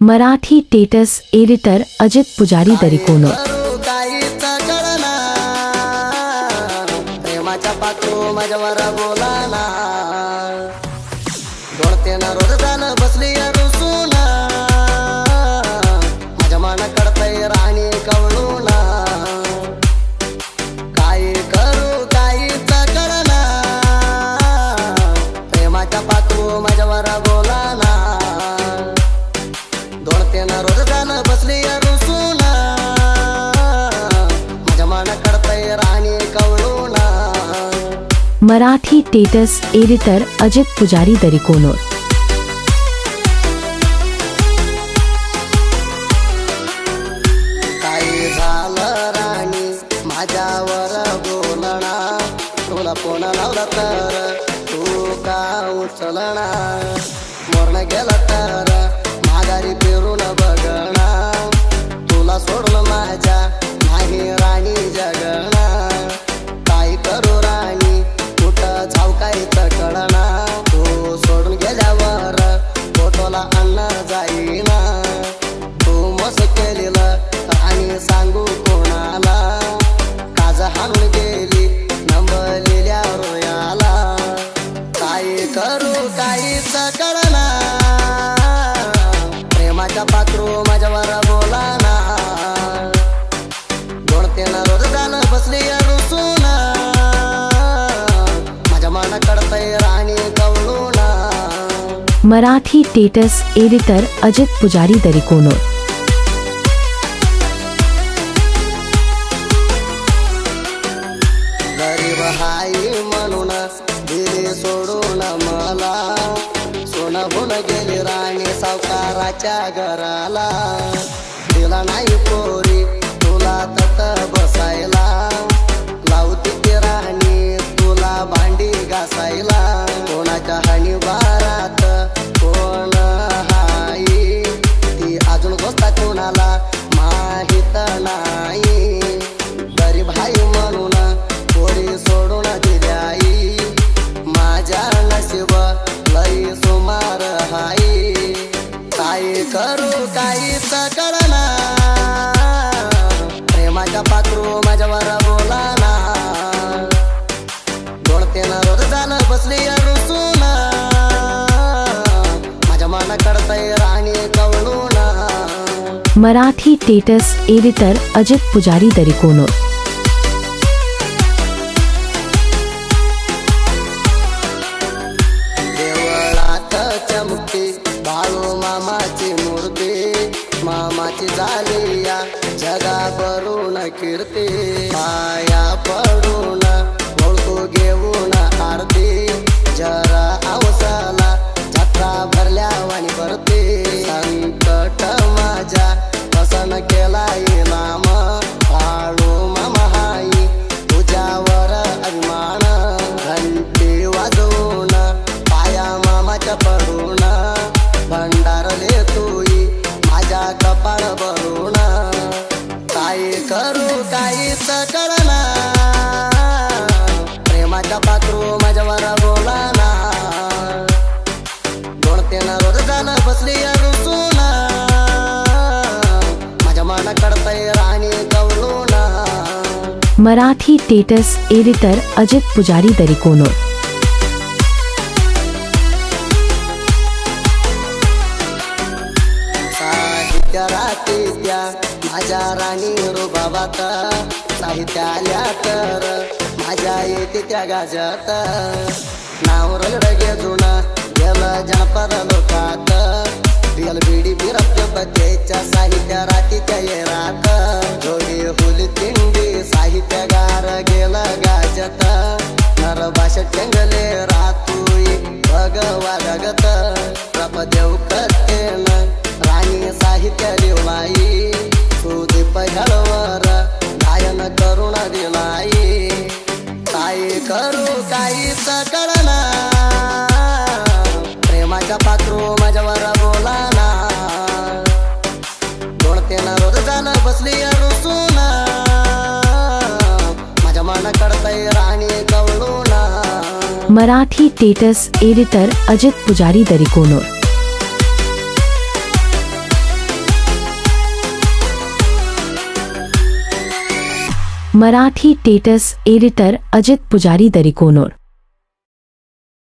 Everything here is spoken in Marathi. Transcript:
मराठी टेटस एडिटर अजित पुजारी दरिकोनर करू माझ्यावर रोज बसली मराठी टेटस एडिटर अजित पुजारी दरिकोनर. काही झालं राणी? माझ्यावर बोलणा. तुला फोन लावला तर तू का उचलना मरण गेलं तर माघारी कळना प्रेमाच्या पाखरू माझ्यावर बोलाना. दोडतेनं रोज झालं बसली रुसून. माझ्या मन कडतय राणी कवळून. मराठी टेटस एडिटर अजित पुजारी दरिकोनर सावकाराच्या घराला. दिला नाही पोरी तुला तत बसायला. लावती ते राणी तुला भांडी घासायला. कोणाच्या हानी बारात कोण हाई? ती अजून गोष्ट कोणाला माहीत नाही. गरीब हाई म्हणून पोरी सोडून दिल्याई माझ्या नशीब वर बोला ना बोलाना दोडतेनं रोज झालं बसली रुसून माझ्या मन कडतय राणी कवळून. मराठी टेटस एडिटर अजित पुजारी दरिकोनोर ಬರೋಣ ಕೀರ್ತಿ ಮಾಯಾ काय करू काहीच कळना प्रेमाच्या पाखरू माझ्यावर बोलाना दोडतेनं रोज झालं बसली रुसून माझ्या मन कडतय राणी कवळून मराठी टेटस एडिटर अजित पुजारी दरिकोनर. माझ्या राणी रुबाबात साहित्य आल्या तर माझ्या येते त्या गाजात नाव रगड घेऊन गेलं जनपद लोकात. रिअल बिडी बिरप्य बद्याच्या साहित्य राहते त्या येरात. जोडी हुली तिंडी साहित्यगार गेलं गाजत. नर भाषा टेंगले रातू भगवा जगत प्रभदेव कथेन राणी साहित्य लिवलाई मराठी टेटस एडिटर अजित पुजारी दरिकोनोर मराठी टेटस एडिटर अजित पुजारी दरिकोनोर